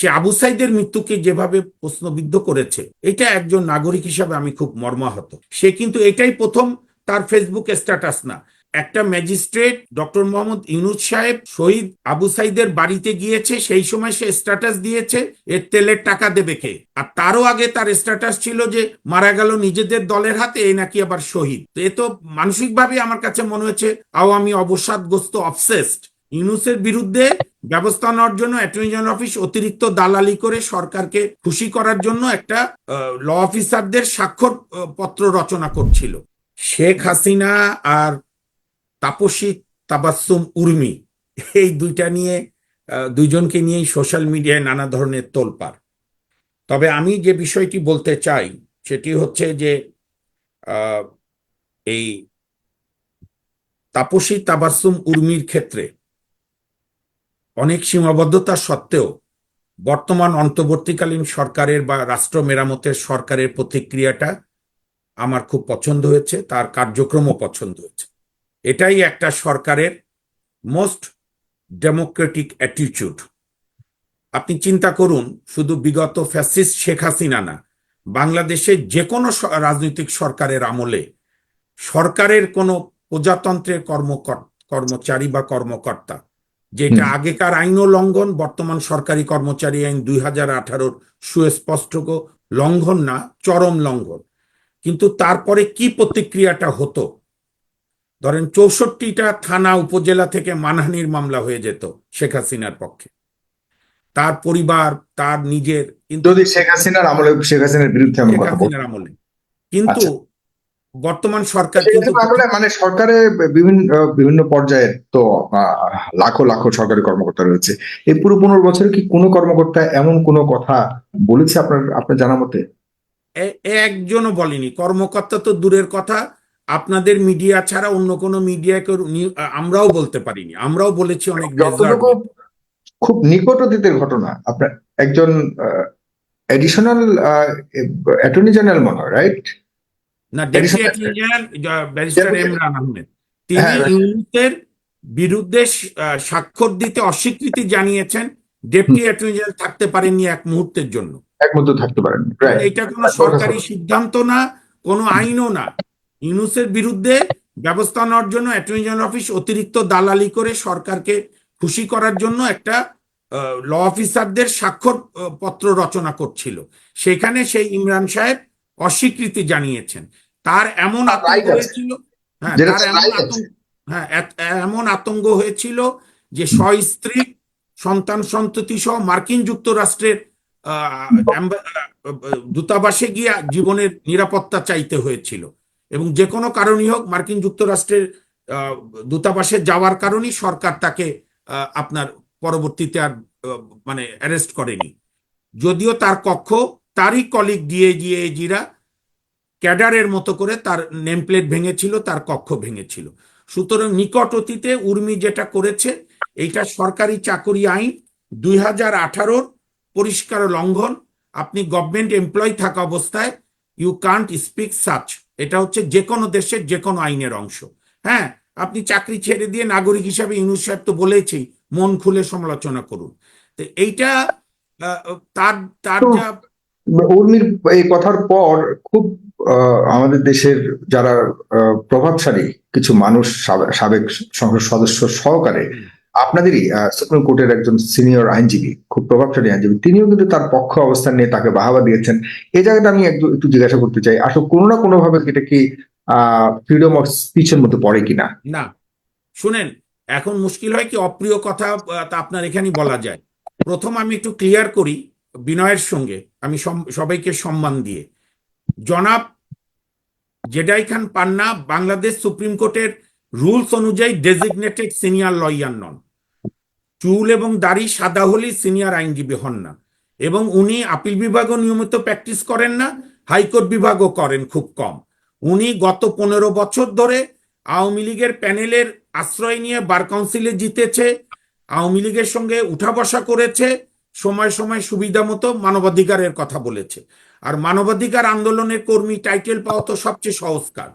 সে আবু সাইদের মৃত্যুকে যেভাবে প্রশ্নবিদ্ধ করেছে, এটা একজন নাগরিক হিসাবে আমি খুব মর্মাহত। সে কিন্তু এটাই প্রথম তার ফেসবুক স্ট্যাটাস না। একটা ম্যাজিস্ট্রেট ডক্টর মোহাম্মদ ইউনুস সাহেব শহীদ আবু সাইদের বাড়িতে গিয়েছে, সেই সময় সে স্ট্যাটাস দিয়েছে, এর তেলের টাকা দেবে কে? আর তারও আগে তার স্ট্যাটাস ছিল যে, মারা গেল নিজেদের দলের হাতে, এই নাকি আবার শহীদ। এ তো মানসিকভাবে আমার কাছে মনে হচ্ছে আওয়ামী অবসাদগ্রস্ত অবসেসড ইউনুসের বিরুদ্ধে ব্যবস্থা নেওয়ার জন্য অ্যাটর্নি জেনারেল অফিস অতিরিক্ত দালালি করে সরকারকে খুশি করার জন্য একটা ল অফিসারদের স্বাক্ষর পত্র রচনা করছিল। শেখ হাসিনা আর তাপসী তাবাসুম উর্মি, এই দুইটা নিয়ে দুইজনকে নিয়েই সোশ্যাল মিডিয়ায় নানা ধরনের তোলপাড়। তবে আমি যে বিষয়টি বলতে চাই, সেটি হচ্ছে যে এই তাপসী তাবাসুম উর্মির ক্ষেত্রে অনেক সীমাবদ্ধতা সত্ত্বেও বর্তমান অন্তর্বর্তীকালীন সরকারের বা রাষ্ট্র মেরামতের সরকারের প্রতিক্রিয়াটা আমার খুব পছন্দ হয়েছে, তার কার্যক্রমও পছন্দ হয়েছে। এটাই একটা সরকারের মোস্ট ডেমোক্রেটিক অ্যাটিটিউড। আপনি চিন্তা করুন, শুধু বিগত ফ্যাসিস্ট শেখ হাসিনা না, বাংলাদেশের যে কোনো রাজনৈতিক সরকারের আমলে সরকারের কোনো প্রজাতন্ত্রের কর্মকর, কর্মচারী বা কর্মকর্তা যেটা। আগেকার আইনও লঙ্ঘন বর্তমান সরকারি কর্মচারী আইন দুই হাজার আঠারোর সুস্পষ্ট লঙ্ঘন না চরম লঙ্ঘন। কিন্তু তারপরে কি প্রতিক্রিয়াটা হতো? ধরেন চৌষট্টিটা থানা উপজেলা থেকে মানহানির মামলা হয়ে যেত শেখ হাসিনার পক্ষে। তার পরিবার তার নিজের কিন্তু শেখ হাসিনার আমলে শেখ হাসিনার বিরুদ্ধে শেখ হাসিনার আমলে। কিন্তু আচ্ছা। বর্তমান সরকার কিন্তু মানে সরকারে বিভিন্ন বিভিন্ন পর্যায়ে তো লাখো লাখো সরকারি কর্মকর্তা রয়েছে। এই পুরো পনেরো বছরে কি কোনো কর্মকর্তা এমন কোনো কথা বলেছে আপনার আপনার জানা মতে? একজনও বলেনি। কর্মকর্তা তো দূরের কথা। আপনাদের মিডিয়া ছাড়া অন্য কোনো মিডিয়াকে আমরাও বলতে পারিনি। আমরাও বলেছি অনেক খুব নিকট অতীতের ঘটনা আপনার একজন এডিশনাল অ্যাটর্নি জেনারেল মনে হয় রাইট না ডেপুটি ব্যারিস্টার ইমরান আহমেদ তিনি হ্যাঁ, ইউনিটের বিরুদ্ধে স্বাক্ষর দিতে অস্বীকৃতি জানিয়েছেন। ডেপুটি অ্যাটর্নি জেনারেল থাকতে পারেননি এক মুহূর্তের জন্য। থাকতে পারেন এটা কোনো সরকারি সিদ্ধান্ত না কোনো আইনও না। ইউনুসের বিরুদ্ধে ব্যবস্থা নেওয়ার জন্য অ্যাটর্নি জেনারেল অফিস অতিরিক্ত দালালি করে সরকারকে খুশি করার জন্য একটা ল অফিসারদের স্বাক্ষর পত্র রচনা করছিল। সেখানে সেই ইমরান সাহেব অস্বীকৃতি জানিয়েছেন। তার এমন আতঙ্ক হয়েছিল হ্যাঁ তার তার এমন আতঙ্ক হ্যাঁ এমন আতঙ্ক হয়েছিল যে স্ত্রী সন্তান সন্ততি সহ মার্কিন যুক্তরাষ্ট্রের দূতাবাসে গিয়ে জীবনের নিরাপত্তা চাইতে হয়েছিল। এবং যে কোনো কারণই হোক মার্কিন যুক্তরাষ্ট্রের আহ, দূতাবাসে যাওয়ার কারণেই সরকার তাকে আপনার পরবর্তীতে আর মানে অ্যারেস্ট করেনি। যদিও তার কক্ষ তারই কলিগ ডিএজিএজিরা ক্যাডারের মতো করে তার নেমপ্লেট ভেঙেছিল তার কক্ষ ভেঙেছিল। সুতরাং নিকট অতীতে উর্মি যেটা করেছে এইটা সরকারি চাকরি আইন দুই হাজার আঠারোর পরিষ্কার লঙ্ঘন। আপনি গভর্নমেন্ট এমপ্লয় থাকা অবস্থায় ইউ কান্ট স্পিক সাচ এটা হচ্ছে যে কোনো দেশের যে কোনো আইনের অংশ। হ্যাঁ আপনি চাকরি ছেড়ে দিয়ে নাগরিক হিসাবে ইউনুস সাহেব তো বলেছেই মন খুলে সমালোচনা করুন। তো এইটা তার তার যা উর্মির এই কথার পর খুব আমাদের দেশের যারা প্রভাবশালী কিছু মানুষ, সাবে- সাবেক সংসদ সদস্য সহকারে, আপনাদেরই সুপ্রিম কোর্টের একজন সিনিয়র আইনজীবী, খুব প্রভাবশালী আইনজীবী, তিনিও কিন্তু তার পক্ষ অবস্থান নিয়ে তাকে বাহাবা দিয়েছেন। এই জায়গাটা আমি একটু একটু জিজ্ঞাসা করতে চাই, আসলে কোনো না কোনো ভাবে এটা কি ফ্রিডম অফ স্পিচের মধ্যে পড়ে কিনা? না। শুনেন, এখন মুশকিল হয় কি, অপ্রিয় কথা আপনার এখানেই বলা যায়। প্রথম আমি একটু ক্লিয়ার করি বিনয়ের সঙ্গে, আমি সবাইকে সম্মান দিয়ে। জনাব Z I Khan Panna Bangladesh supreme কোর্টের রুলস অনুযায়ী ডেজিগনেটেড সিনিয়র লয়ার নন। চুল এবং দাড়ি সাদা হলেই সিনিয়র আইনজীবী হন না। এবং উনি আপিল বিভাগও নিয়মিত প্র্যাকটিস করেন না, হাইকোর্ট বিভাগও করেন খুব কম। উনি গত পনেরো বছর ধরে আওয়ামী লীগের প্যানেলের আশ্রয় নিয়ে বার কাউন্সিলে জিতেছে, আওয়ামী লীগের সঙ্গে উঠা বসা করেছে সময় সময় সুবিধা মতো মানবাধিকারের কথা বলেছে। আর মানবাধিকার আন্দোলনের কর্মী টাইটেল পাওয়া তো সবচেয়ে সহজ কাজ।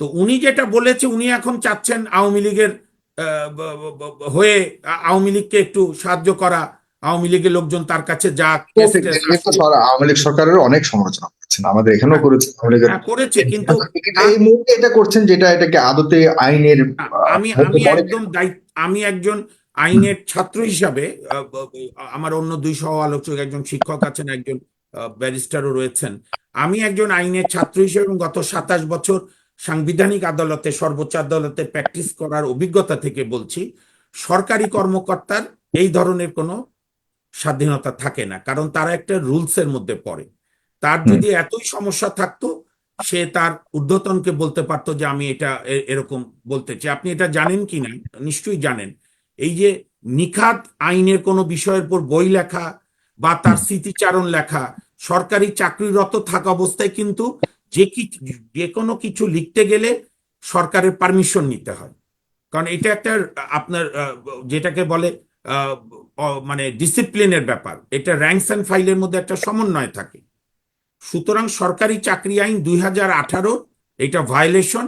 তো উনি যেটা বলেছে উনি এখন চাচ্ছেন আওয়ামী লীগের হয়ে আওয়ামী লীগকে একটু সাহায্য করা। আওয়ামী লীগের লোকজন তার কাছে যা আওয়ামী লীগ সরকারের অনেক সমালোচনা করছেন। আমাদের এখানেও করেছে আওয়ামী লীগের। হ্যাঁ, করেছে কিন্তু এই মুহূর্তে এটা করছেন যেটা এটাকে আদতে আইনের আমি আমি একদম আমি একজন আইনের ছাত্র হিসাবে আমার অন্য দুই সহ আলোচক একজন শিক্ষক আছেন একজন ব্যারিস্টারও রয়েছেন। আমি একজন আইনের ছাত্র হিসেবে এবং গত সাতাশ বছর সাংবিধানিক আদালতে সর্বোচ্চ আদালতে প্র্যাকটিস করার অভিজ্ঞতা থেকে বলছি সরকারি কর্মকর্তার এই ধরনের কোনো স্বাধীনতা থাকে না। কারণ তারা একটা রুলসের মধ্যে পড়ে। তার যদি এতই সমস্যা থাকতো সে তার ঊর্ধ্বতনকে বলতে পারতো যে আমি এটা এরকম বলতে চাই। আপনি এটা জানেন কি না নিশ্চয়ই জানেন। এই যে নিখাত আইনের কোনো বিষয়ের উপর বই লেখা বা তার স্মৃতিচারণ লেখা, সরকারি চাকরিরত থাকা অবস্থায় কিন্তু যে কি, যে কোনো কিছু লিখতে গেলে সরকারের পারমিশন নিতে হয়। কারণ এটা একটা, আপনার যেটাকে বলে মানে ডিসিপ্লিনের ব্যাপার। এটা র্যাঙ্কস অ্যান্ড ফাইলের মধ্যে একটা সমন্বয় থাকে। সুতরাং সরকারি চাকরি আইন দুই হাজার আঠারো এইটা ভায়োলেশন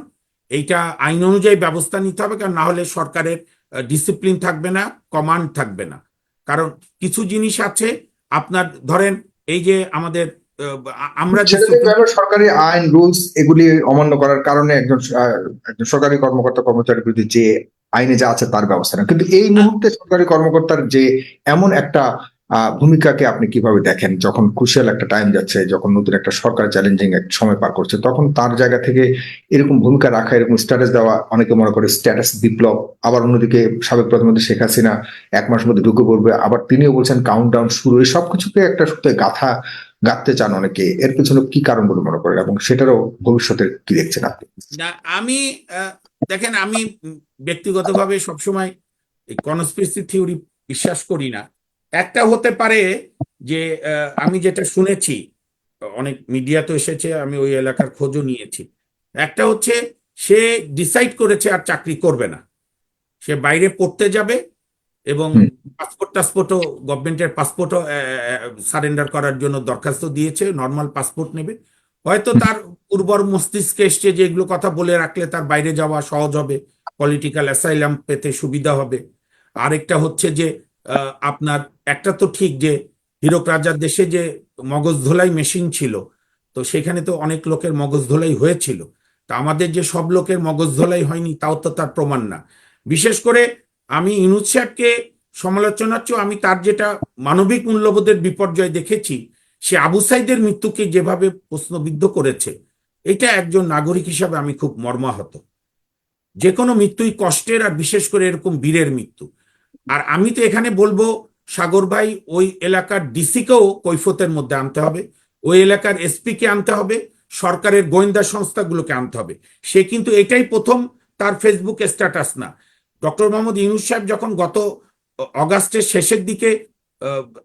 এইটা আইন অনুযায়ী ব্যবস্থা নিতে হবে, কারণ না হলে সরকারের ডিসিপ্লিন থাকবে না কমান্ড থাকবে না। কারণ কিছু জিনিস আছে আপনার ধরেন এই যে আমাদের আমরা সরকারি আইন রুলস এগুলি অমান্য করার কারণে একজন একজন সরকারি কর্মকর্তা কর্মচারীর বিরুদ্ধে যে আইনে যা আছে তার ব্যবস্থা না কিন্তু এই মুহূর্তে সরকারি কর্মকর্তার যে এমন একটা ভূমিকাকে আপনি কীভাবে দেখেন? যখন ক্রুশিয়াল একটা টাইম যাচ্ছে, যখন নতুন একটা সরকার চ্যালেঞ্জিং একটা সময় পার করছে, তখন তার জায়গা থেকে এরকম ভূমিকা রাখা, এরকম স্ট্যাটাস দেওয়া, অনেকে মনে করে স্ট্যাটাস বিপ্লব, আবার অন্যদিকে সাবেক প্রধানমন্ত্রী শেখ হাসিনা এক মাস মধ্যে ঢুকে পড়বে, আবার তিনিও বলছেন কাউন্ট ডাউন শুরু, এই সবকিছুকে একটা সূত্রে গাথা গাঁথতে চান অনেকে। এর পেছনে কি কারণ বলে মনে করেন এবং সেটারও ভবিষ্যতে কি দেখছেন আপনি? না, আমি দেখেন আমি ব্যক্তিগতভাবে সবসময় কনস্পিরেসি থিওরি বিশ্বাস করি না। একটা হতে পারে যে আমি যেটা শুনেছি অনেক মিডিয়া তো এসেছে আমি ওই এলাকার খোঁজও নিয়েছি। একটা হচ্ছে সে ডিসাইড করেছে আর চাকরি করবে না। সে বাইরে পড়তে যাবে এবং। পাসপোর্ট টাসপোর্টও গভর্নমেন্টের পাসপোর্টও সারেন্ডার করার জন্য দরখাস্ত দিয়েছে নর্মাল পাসপোর্ট নেবে। হয়তো তার উর্বর মস্তিষ্কে এসছে যে এগুলো কথা বলে রাখলে তার বাইরে যাওয়া সহজ হবে পলিটিক্যাল অ্যাসাইলাম পেতে সুবিধা হবে। আরেকটা হচ্ছে যে আপনার একটা তো ঠিক যে হীরক রাজার দেশে যে মগজ ধোলাই মেশিন ছিল, তো সেখানে তো অনেক লোকের মগজ ধোলাই হয়েছিল। তা আমাদের যে সব লোকের মগজ ধোলাই হয়নি, তাও তো তার প্রমাণ না। বিশেষ করে আমি ইনুজ সাহেবকে সমালোচনার চেয়েও আমি তার যেটা মানবিক মূল্যবোধের বিপর্যয় দেখেছি, সে আবু সাইদের মৃত্যুকে যেভাবে প্রশ্নবিদ্ধ করেছে, এটা একজন নাগরিক হিসাবে আমি খুব মর্মাহত। যে কোনো মৃত্যুই কষ্টের আর বিশেষ করে এরকম বীরের মৃত্যু। আর আমি তো এখানে বলব সাগর ভাই, ওই এলাকার ডিসিকেও কৈফতের মধ্যে আনতে হবে। ওই এলাকার এসপি কে আনতে হবে, সরকারের গোয়েন্দা সংস্থাগুলোকে আনতে হবে। সে কিন্তু এটাই প্রথম তার ফেসবুক স্ট্যাটাস না। ডক্টর মোহাম্মদ ইউনুস সাহেব যখন গত অগাস্টের শেষের দিকে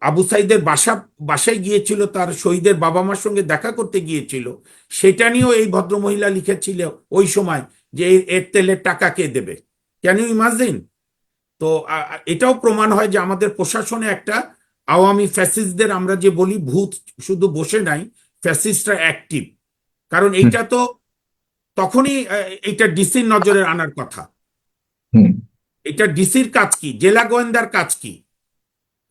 আবু সাইদের বাসা, বাসায় গিয়েছিল, তার শহীদের বাবা মার সঙ্গে দেখা করতে গিয়েছিল, সেটা নিয়েও এই ভদ্রমহিলা লিখেছিল ওই সময় যে এর তেলের টাকা কে দেবে? ক্যান ইউ ইমাজিন তো এটাও প্রমাণ হয় যে আমাদের প্রশাসনে একটা আওয়ামী ফ্যাসিস্টদের আমরা যে বলি ভূত শুধু বসে নাই ফ্যাসিস্টরা অ্যাক্টিভ কারণ এইটা তো তখনই এইটা ডিসির নজরে আনার কথা। এটা ডিসির কাজ কি? জেলা গোয়েন্দার কাজ কি?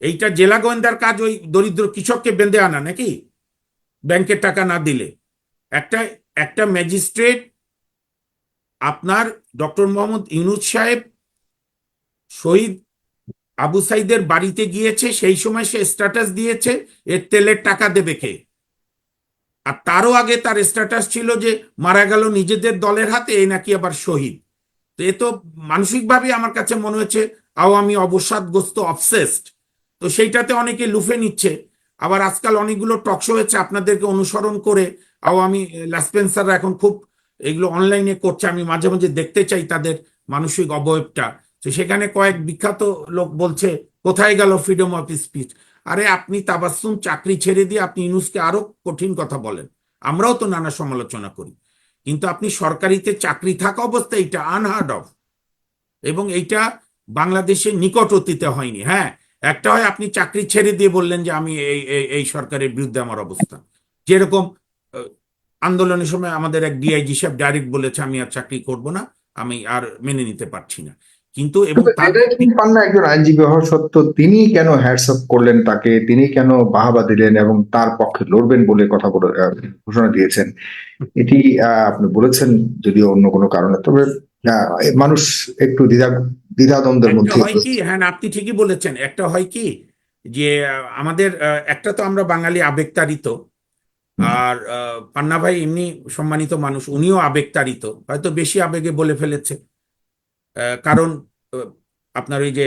এইটা জেলা গোয়েন্দার কাজ ওই দরিদ্র কৃষককে বেঁধে আনা নাকি? ব্যাংকের টাকা না দিলে। একটা একটা ম্যাজিস্ট্রেট আপনার ডক্টর মোহাম্মদ ইউনুস সাহেব শহীদ আবু সাইদের বাড়িতে গিয়েছে, সেই সময় সে স্ট্যাটাস দিয়েছে, এর তেলের টাকা দেবে কে? আর তারও আগে তার স্ট্যাটাস ছিল যে মারা গেল নিজেদের দলের হাতে এই নাকি আবার শহীদ। তো এ তো মানসিকভাবে আমার কাছে মনে হয়েছে আওয়ামী অবসাদগ্রস্ত অবসেসড তো সেইটাতে অনেকে লুফে নিচ্ছে। আবার আজকাল অনেকগুলো টকশো হয়েছে, আপনাদেরকে অনুসরণ করে আওয়ামী ল্যাসপেন্সাররা এখন খুব এগুলো অনলাইনে করছে। আমি মাঝে মাঝে দেখতে চাই তাদের মানসিক অবয়বটা। তো সেখানে কয়েক বিখ্যাত লোক বলছে, কোথায় গেল ফ্রিডম অফ স্পিচ আরে, আপনি তাবাসুম চাকরি ছেড়ে দিয়ে আপনি ইউনুসকে আরও কঠিন কথা বলেন। আমরাও তো নানা সমালোচনা করি। কিন্তু আপনি সরকারিতে চাকরি থাকা অবস্থায় এটা আনহার্ড অফ এবং এইটা বাংলাদেশের নিকট অতীতে হয়নি। হ্যাঁ একটা হয় আপনি চাকরি ছেড়ে দিয়ে বললেন যে আমি এই, এই- সরকারের বিরুদ্ধে আমার অবস্থান। যেরকম আন্দোলনের সময় আমাদের এক ডিআইজি সাহেব ডাইরেক্ট বলেছে, আমি আর চাকরি করব না, আমি আর মেনে নিতে পারছি না। কিন্তু এবং পান না একজন আইনজীবী হওয়া সত্ত্বেও তিনি কেন হ্যাটস করলেন তাকে? তিনি কেন বাহাবা দিলেন এবং তার পক্ষে লড়বেন বলে কথা বলে ঘোষণা দিয়েছেন? এটি আপনি বলেছেন যদিও অন্য কোনো কারণে তবে মানুষ একটু দ্বিধা দ্বিধাদ্বন্দ্বের মধ্যে হয় কি হ্যাঁ আপনি ঠিকই বলেছেন একটা হয় কি যে আমাদের একটা তো আমরা বাঙালি আবেগতাড়িত আর পান্না ভাই এমনি সম্মানিত মানুষ উনিও আবেগতাড়িত হয়তো বেশি আবেগে বলে ফেলেছে। কারণ আপনার ওই যে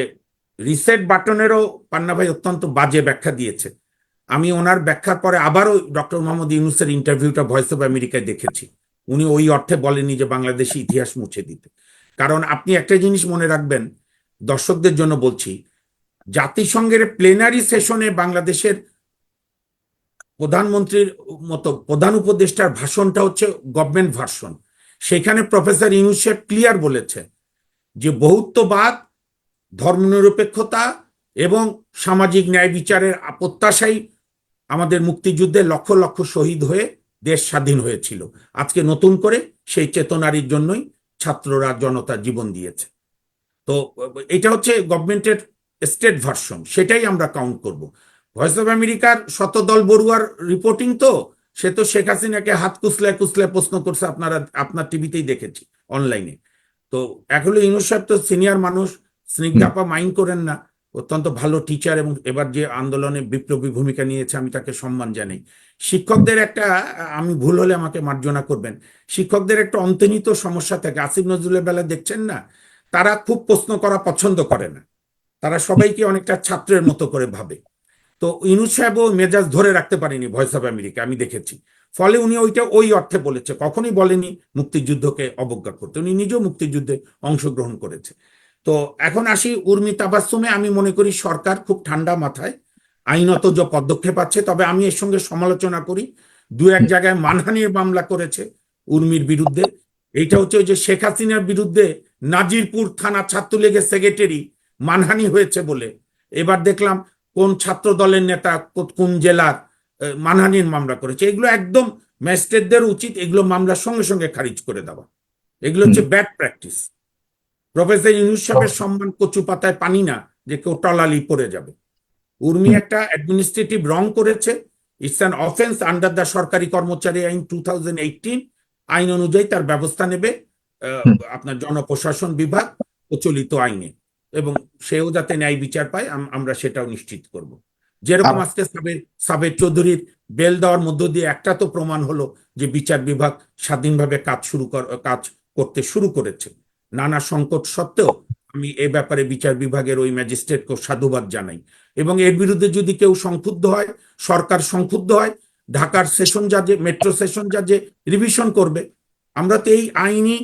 রিসেট বাটনেরও পান্না ভাই অত্যন্ত বাজে ব্যাখ্যা দিয়েছে। আমি ওনার ব্যাখ্যার পরে আবারও ডক্টর মোহাম্মদ ইউনুসের ইন্টারভিউটা ভয়েস অফ আমেরিকায় দেখেছি। উনি ওই অর্থে বলেনি যে বাংলাদেশি ইতিহাস মুছে দিতে। কারণ আপনি একটা জিনিস মনে রাখবেন, দর্শকদের জন্য বলছি, জাতিসংঘের প্লেনারি সেশনে বাংলাদেশের প্রধানমন্ত্রীর মতো প্রধান উপদেষ্টার ভাষণটা হচ্ছে গভর্নমেন্ট ভার্সন সেখানে প্রফেসর ইউনুসেফ ক্লিয়ার বলেছে যে বহুত্ববাদ, ধর্মনিরপেক্ষতা এবং সামাজিক ন্যায় বিচারের প্রত্যাশাই আমাদের মুক্তিযুদ্ধে লক্ষ লক্ষ শহীদ হয়ে দেশ স্বাধীন হয়েছিল। আজকে নতুন করে সেই চেতনারির জন্যই ছাত্ররা জনতা জীবন দিয়েছে। তো, এটা হচ্ছে গভর্নমেন্টের স্টেট ভার্সন সেটাই আমরা কাউন্ট করব। ভয়েস অফ আমেরিকার শতদল বড়ুয়ার রিপোর্টিং তো, সে তো শেখ হাসিনাকে হাত কুসলে কুসলে প্রশ্ন করছে, আপনারা, আপনার টিভিতেই দেখেছি অনলাইনে তো এখন ইউনুস সাহেব তো সিনিয়র মানুষ স্নিগ্ধাপা মাইন্ড করেন না অত্যন্ত ভালো টিচার এবং এবার যে আন্দোলনে বিপ্লবী ভূমিকা নিয়েছে আমি তাকে সম্মান জানাই। শিক্ষকদের একটা আমি ভুল হলে আমাকে মার্জনা করবেন শিক্ষকদের একটা অন্তর্নিহিত সমস্যা থাকে। আসিফ নজরুলের বেলা দেখছেন না? তারা খুব প্রশ্ন করা পছন্দ করে না। তারা সবাইকে অনেকটা ছাত্রের মতো করে ভাবে। তো ইনুস সাহেবও মেজাজ ধরে রাখতে পারেনি ভয়েস অফ আমেরিকা আমি দেখেছি। ফলে উনি ওইটা ওই অর্থে বলেছে কখনোই বলেনি মুক্তিযুদ্ধকে অবজ্ঞা করতে। উনি নিজেও মুক্তিযুদ্ধে অংশগ্রহণ করেছে। তো এখন আসি উর্মি তাবাসুমে আমি মনে করি সরকার খুব ঠান্ডা মাথায় আইনত যে পদক্ষেপ আছে তবে আমি এর সঙ্গে সমালোচনা করি। দু এক জায়গায় মানহানির মামলা করেছে উর্মির বিরুদ্ধে। এইটা হচ্ছে ওই যে শেখ হাসিনার বিরুদ্ধে নাজিরপুর থানা ছাত্রলীগের সেক্রেটারি মানহানি হয়েছে বলে। এবার দেখলাম কোন ছাত্র দলের নেতা কোন জেলার মানহানির মামলা করেছে। এগুলো একদম ম্যাজিস্ট্রেটদের উচিত এগুলো মামলার সঙ্গে সঙ্গে খারিজ করে দেওয়া। এগুলো হচ্ছে ব্যাড প্র্যাকটিস। প্রফেসর ইউনুস সাহেবের সম্মান কচু পাতায় পানি না যে কেউ টলালি পড়ে যাবে। উর্মি একটা অ্যাডমিনিস্ট্রেটিভ রং করেছে। It's an offence under the সরকারি কর্মচারী আইন টু আইন অনুযায়ী তার ব্যবস্থা নেবে আপনার জনপ্রশাসন বিভাগ প্রচলিত আইনে। এবং সেও যাতে ন্যায় বিচার পায় আমরা সেটাও নিশ্চিত করব। যেরকম আজকে সাবের সাবের চৌধুরীর বেল দেওয়ার মধ্য দিয়ে একটা তো প্রমাণ হলো যে বিচার বিভাগ স্বাধীনভাবে কাজ শুরু কর কাজ করতে শুরু করেছে। নানা সংকট সত্ত্বেও আমি এ ব্যাপারে বিচার বিভাগের ওই ম্যাজিস্ট্রেটকে সাধুবাদ জানাই। এবং এর বিরুদ্ধে যদি কেউ সংক্ষুব্ধ হয় সরকার সংক্ষুব্ধ হয় ঢাকার সেশন জাজে মেট্রো সেশন জাজে রিভিশন করবে। আমরা তো এই আইনি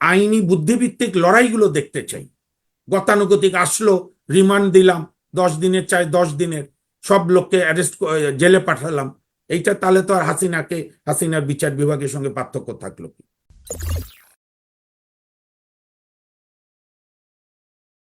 আইনি বুদ্ধিভিত্তিক লড়াইগুলো দেখতে চাই। গতানুগতিক আসলো রিমান্ড দিলাম, দশ দিনের চাই, দশ দিনের। সব লোককে অ্যারেস্ট জেলে পাঠালাম। এইটা তাহলে তো আর হাসিনাকে, হাসিনার বিচার বিভাগের সঙ্গে পার্থক্য থাকল কি?